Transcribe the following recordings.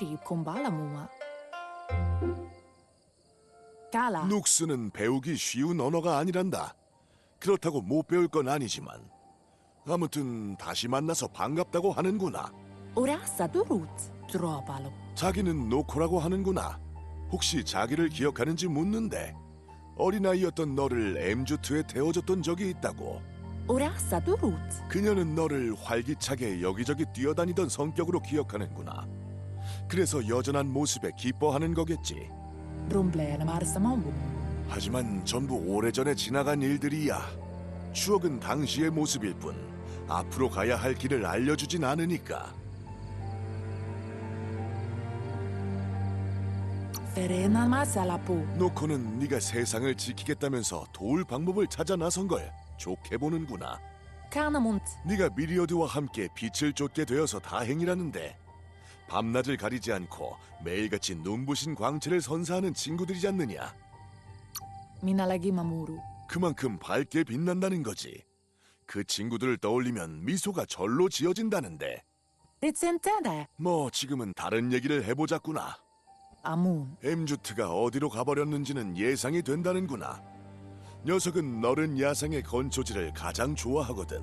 muri kumbala mua. Kala. 눅스는 배우기 쉬운 언어가 아니란다. 그렇다고 못 배울 건 아니지만 아무튼 다시 만나서 반갑다고 하는구나. Turut. Tropalo. 자기는 노코라고 하는구나. 혹시 자기를 기억하는지 묻는데 어린아이였던 너를 엠주트에 태워줬던 적이 있다고. Turut. 그녀는 너를 활기차게 여기저기 뛰어다니던 성격으로 기억하는구나. 그래서 여전한 모습에 기뻐하는 거겠지. 하지만 전부 오래전에 지나간 일들이야. 추억은 당시의 모습일 뿐 앞으로 가야 할 길을 알려주진 않으니까. Ferena masalapu. 노코는 네가 세상을 지키겠다면서 도울 방법을 찾아 나선 걸 좋게 보는구나. 네가 미리어드와 함께 빛을 쫓게 되어서 다행이라는데 밤낮을 가리지 않고 매일같이 눈부신 광채를 선사하는 친구들이지 않느냐. Minalagi mamuru. 그만큼 밝게 빛난다는 거지. 그 친구들을 떠올리면 미소가 절로 지어진다는데. 뭐 지금은 다른 얘기를 해보자꾸나. Amun. 엠주트가 어디로 가버렸는지는 예상이 된다는구나. 녀석은 너른 야상의 건초지를 가장 좋아하거든.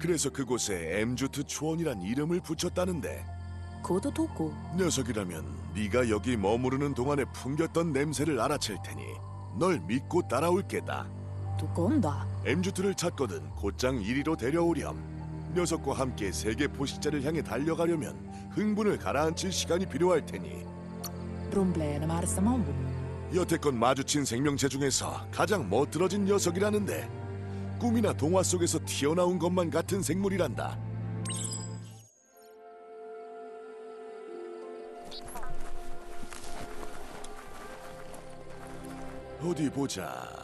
그래서 그곳에 엠주트 초원이란 이름을 붙였다는데 Toku. 녀석이라면 네가 여기 머무르는 동안에 풍겼던 냄새를 알아챌 테니 널 믿고 따라올 게다. Tukonda. 엠주트를 찾거든 곧장 이리로 데려오렴. 녀석과 함께 세계 포식자를 향해 달려가려면 흥분을 가라앉힐 시간이 필요할 테니 Rumblene marsamambu. 여태껏 마주친 생명체 중에서 가장 멋들어진 녀석이라는데 꿈이나 동화 속에서 튀어나온 것만 같은 생물이란다. 어디 보자.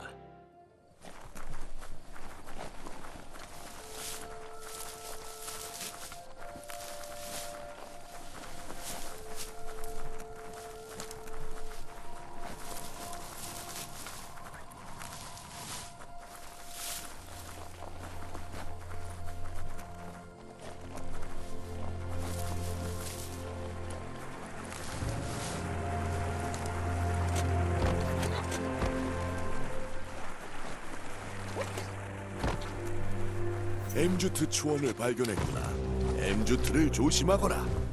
엠주트 초원을 발견했구나. 엠주트를 조심하거라.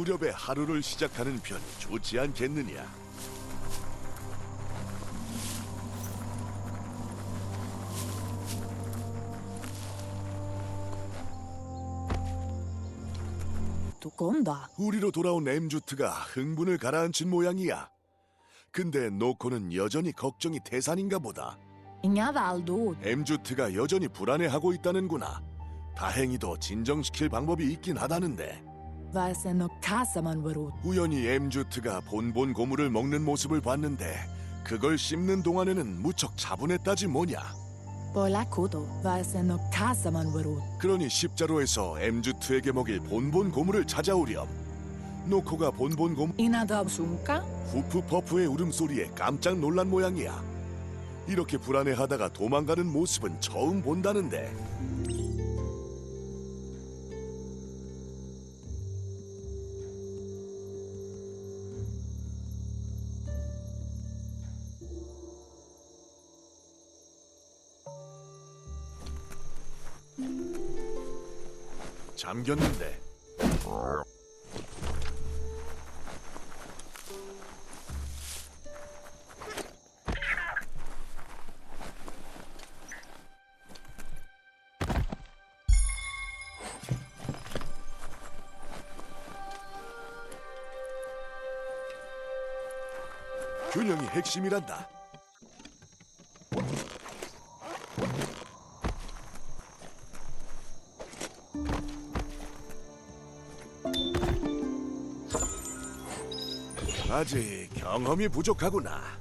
무렵에 하루를 시작하는 편이 좋지 않겠느냐. Tukonda. 우리로 돌아온 엠주트가 흥분을 가라앉힌 모양이야. 근데 노코는 여전히 걱정이 태산인가 보다. Ingavaldo. 엠주트가 여전히 불안해하고 있다는구나. 다행히도 진정시킬 방법이 있긴 하다는데 우연히 엠주트가 본본 고물을 먹는 모습을 봤는데 그걸 씹는 동안에는 무척 차분했다지 뭐냐. 그러니 십자로에서 엠주트에게 먹일 본본 고물을 찾아오렴. 노코가 본본 고물 이나다 없습니까? 후프퍼프의 울음소리에 깜짝 놀란 모양이야. 이렇게 불안해하다가 도망가는 모습은 처음 본다는데 잠겼는데 균형이 핵심이란다. 아직 경험이 부족하구나.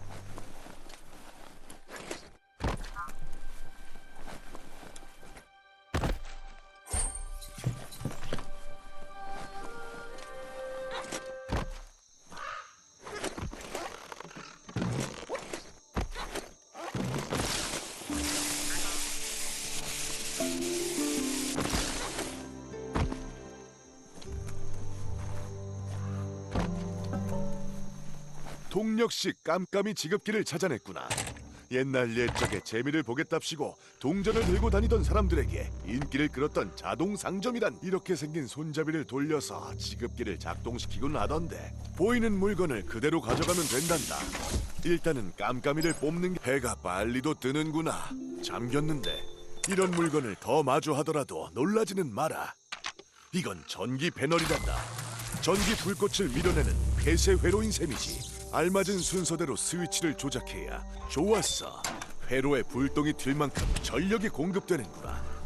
동력씨 깜깜이 지급기를 찾아냈구나. 옛날 옛적에 재미를 보겠답시고 동전을 들고 다니던 사람들에게 인기를 끌었던 자동 상점이란 이렇게 생긴 손잡이를 돌려서 지급기를 작동시키곤 하던데 보이는 물건을 그대로 가져가면 된단다. 일단은 깜깜이를 뽑는 게 해가 빨리도 뜨는구나. 잠겼는데 이런 물건을 더 마주하더라도 놀라지는 마라. 이건 전기 패널이란다. 전기 불꽃을 밀어내는 폐쇄 회로인 셈이지. 알맞은 순서대로 스위치를 조작해야 좋았어. 회로에 불똥이 튈 만큼 전력이 공급되는구나.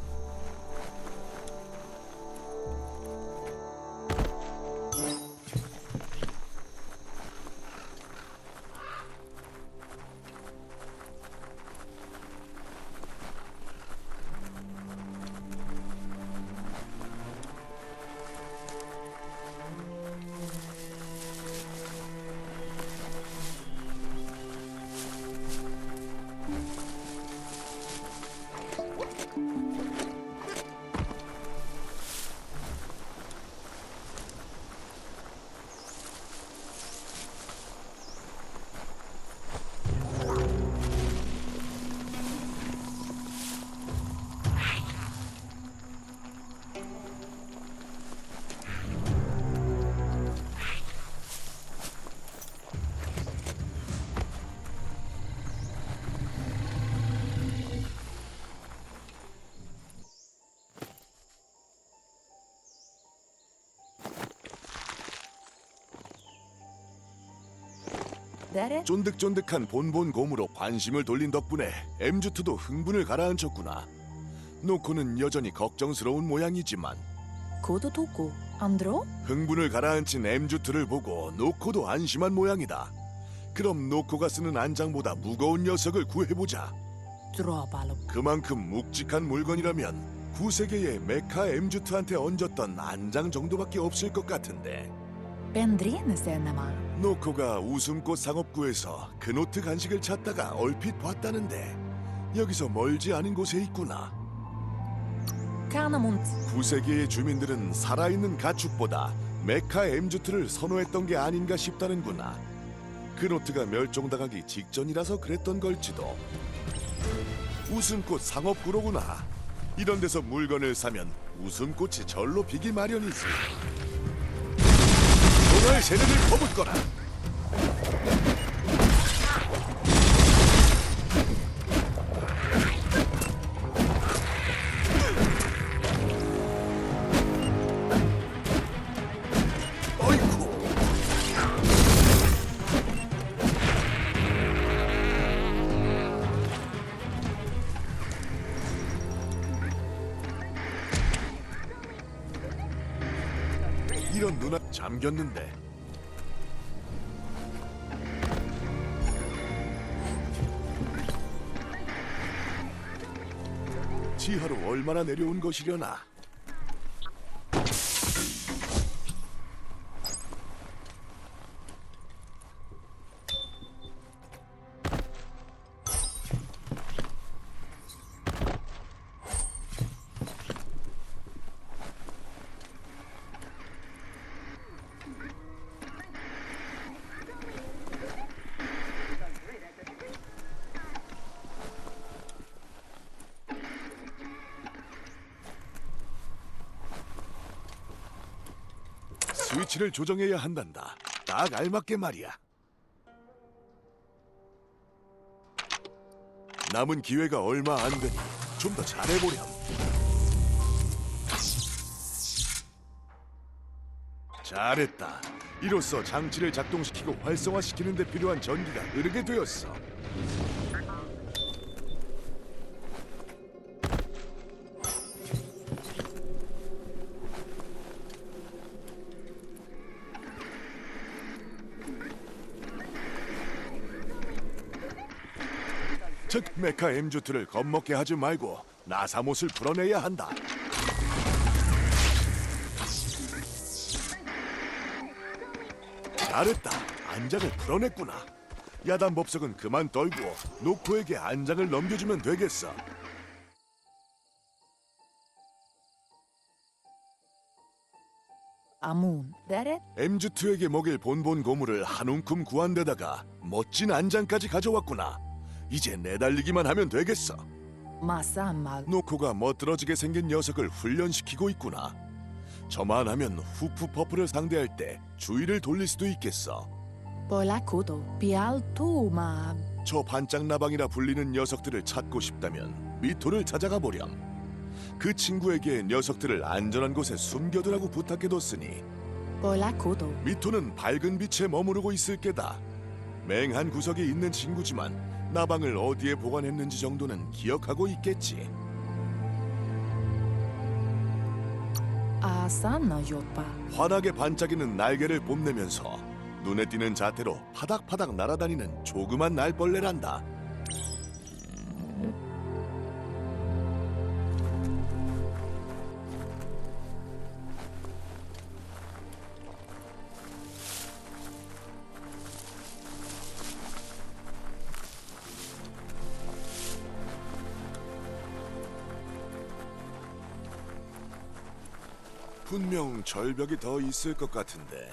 쫀득쫀득한 본본 곰으로 관심을 돌린 덕분에 엠주트도 흥분을 가라앉혔구나. 노코는 여전히 걱정스러운 모양이지만 코도 도고 안드로? 흥분을 가라앉힌 엠주트를 보고 노코도 안심한 모양이다. 그럼 노코가 쓰는 안장보다 무거운 녀석을 구해보자. 들어봐 로. 그만큼 묵직한 물건이라면 구세계의 메카 엠주트한테 얹었던 안장 정도밖에 없을 것 같은데 벤드리는 세나마. 노코가 웃음꽃 상업구에서 그 노트 간식을 찾다가 얼핏 봤다는데 여기서 멀지 않은 곳에 있구나. 카나몬트. 구세계의 주민들은 살아있는 가축보다 메카 엠주트를 선호했던 게 아닌가 싶다는구나. 그 노트가 멸종당하기 직전이라서 그랬던 걸지도. 웃음꽃 상업구로구나. 이런 데서 물건을 사면 웃음꽃이 절로 피기 마련이지 동아의 세력을 퍼붓거라 잠겼는데 지하로 얼마나 내려온 것이려나. 위치를 조정해야 한단다. 딱 알맞게 말이야. 남은 기회가 얼마 안 되니 좀 더 잘해보렴. 잘했다. 이로써 장치를 작동시키고 활성화시키는 데 필요한 전기가 흐르게 되었어. 즉 메카 엠주트를 겁먹게 하지 말고 나사못을 풀어내야 한다. 잘했다. 안장을 풀어냈구나. 야단 법석은 그만 떨고 노코에게 안장을 넘겨주면 되겠어. 아문. 데렛. 엠주트에게 먹일 본본 고물을 한 움큼 구한 데다가 멋진 안장까지 가져왔구나. 이제 내달리기만 하면 되겠어. 마사말. 노코가 멋들어지게 생긴 녀석을 훈련시키고 있구나. 저만 하면 후프 퍼프를 상대할 때 주의를 돌릴 수도 있겠어. 볼라코도. 비알토마. 저 반짝나방이라 불리는 녀석들을 찾고 싶다면 미토를 찾아가 보렴. 그 친구에게 녀석들을 안전한 곳에 숨겨두라고 부탁해뒀으니 볼라코도. 미토는 밝은 빛에 머무르고 있을 게다. 맹한 구석에 있는 친구지만 나방을 어디에 보관했는지 정도는 기억하고 있겠지. 아사나 요파. 환하게 반짝이는 날개를 뽐내면서 눈에 띄는 자태로 파닥파닥 날아다니는 조그만 날벌레란다. 분명 절벽이 더 있을 것 같은데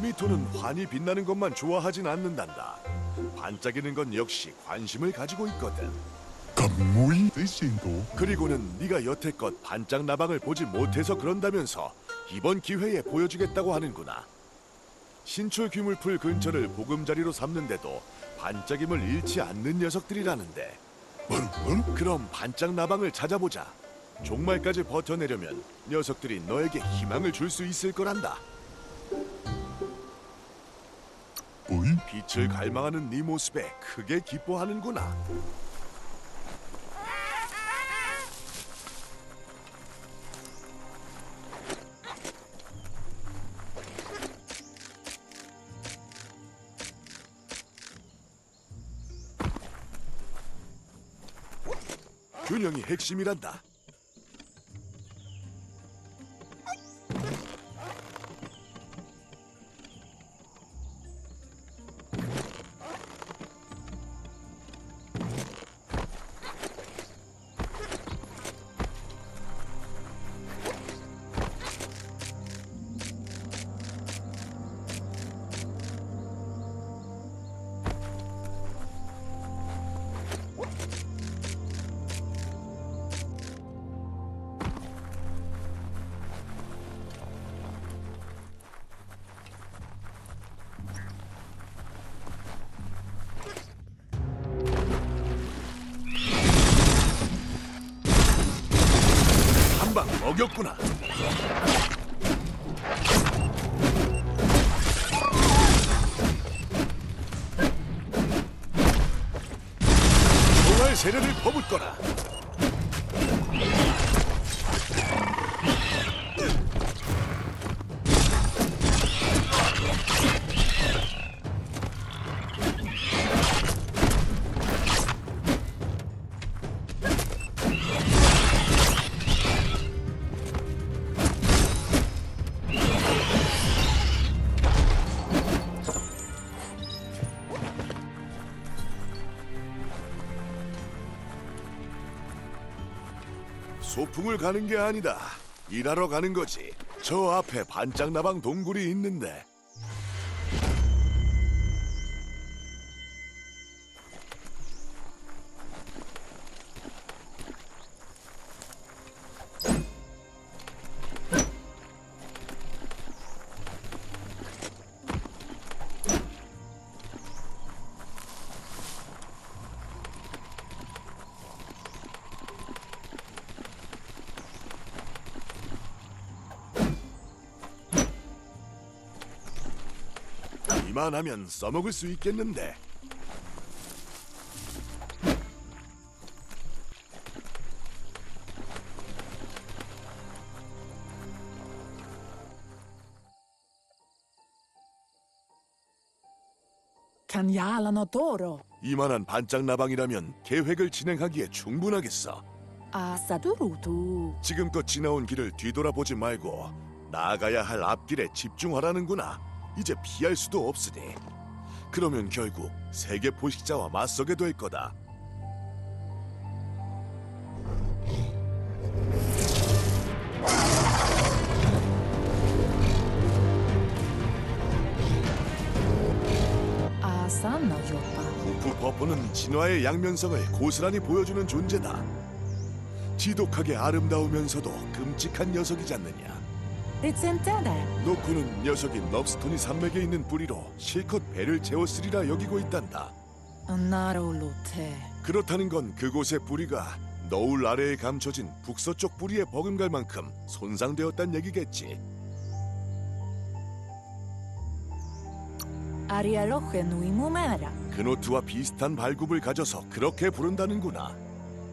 미토는 환히 빛나는 것만 좋아하진 않는단다. 반짝이는 건 역시 관심을 가지고 있거든. 감무이 드신도 그리고는 네가 여태껏 반짝 나방을 보지 못해서 그런다면서 이번 기회에 보여주겠다고 하는구나. 신출 귀물풀 근처를 보금자리로 삼는데도 반짝임을 잃지 않는 녀석들이라는데. 응? 그럼 반짝 나방을 찾아보자. 종말까지 버텨내려면 녀석들이 너에게 희망을 줄 수 있을 거란다. 뭐이? 빛을 갈망하는 네 모습에 크게 기뻐하는구나. 균형이 핵심이란다. 이겼구나. 동화의 세례를 퍼붓거라. 소풍을 가는 게 아니다. 일하러 가는 거지. 저 앞에 반짝나방 동굴이 있는데. 이만하면 써먹을 수 있겠는데. Canjalano toro. 이만한 반짝 나방이라면 계획을 진행하기에 충분하겠어. Asadurutu. 지금껏 지나온 길을 뒤돌아보지 말고 나아가야 할 앞길에 집중하라는구나. 이제 피할 수도 없으니. 그러면 결국 세계 포식자와 맞서게 될 거다. 우프 버퍼는 진화의 양면성을 고스란히 보여주는 존재다. 지독하게 아름다우면서도 끔찍한 녀석이지 않느냐. Rizentene. 노쿠는 녀석이 넙스토니 산맥에 있는 뿌리로 실컷 배를 채웠으리라 여기고 있단다. Narulute. 그렇다는 건 그곳의 뿌리가 너울 아래에 감춰진 북서쪽 뿌리에 버금갈 만큼 손상되었단 얘기겠지. Arialoche nui mumera. 그노트와 비슷한 발굽을 가져서 그렇게 부른다는구나.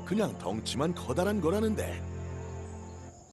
그냥 덩치만 커다란 거라는데